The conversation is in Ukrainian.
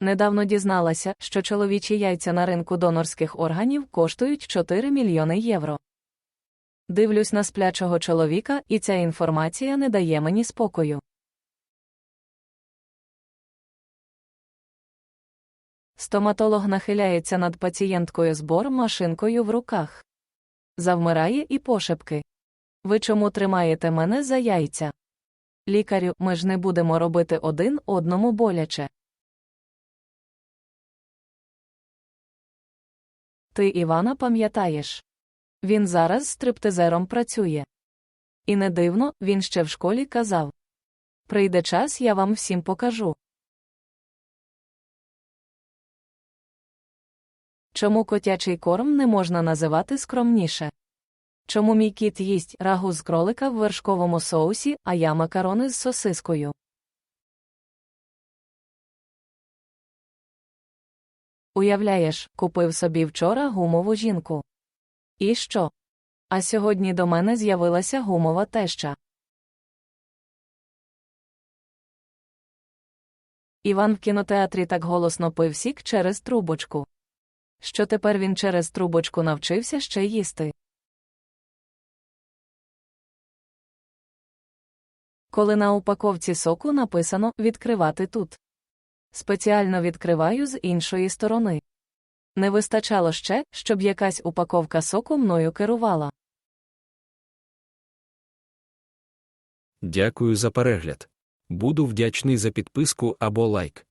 Недавно дізналася, що чоловічі яйця на ринку донорських органів коштують 4 мільйони євро. Дивлюсь на сплячого чоловіка, і ця інформація не дає мені спокою. Стоматолог нахиляється над пацієнткою з бор-машинкою в руках. Завмирає і пошепки. Ви чому тримаєте мене за яйця? Лікарю, ми ж не будемо робити один одному боляче. Ти Івана пам'ятаєш? Він зараз стриптизером працює. І не дивно, він ще в школі казав. Прийде час, я вам всім покажу. Чому котячий корм не можна називати скромніше? Чому мій кіт їсть рагу з кролика в вершковому соусі, а я макарони з сосискою? Уявляєш, купив собі вчора гумову жінку. І що? А сьогодні до мене з'явилася гумова теща. Іван в кінотеатрі так голосно пив сік через трубочку. Що тепер він через трубочку навчився ще їсти. Коли на упаковці соку написано відкривати тут. Спеціально відкриваю з іншої сторони. Не вистачало ще, щоб якась упаковка соку мною керувала. Дякую за перегляд. Буду вдячний за підписку або лайк.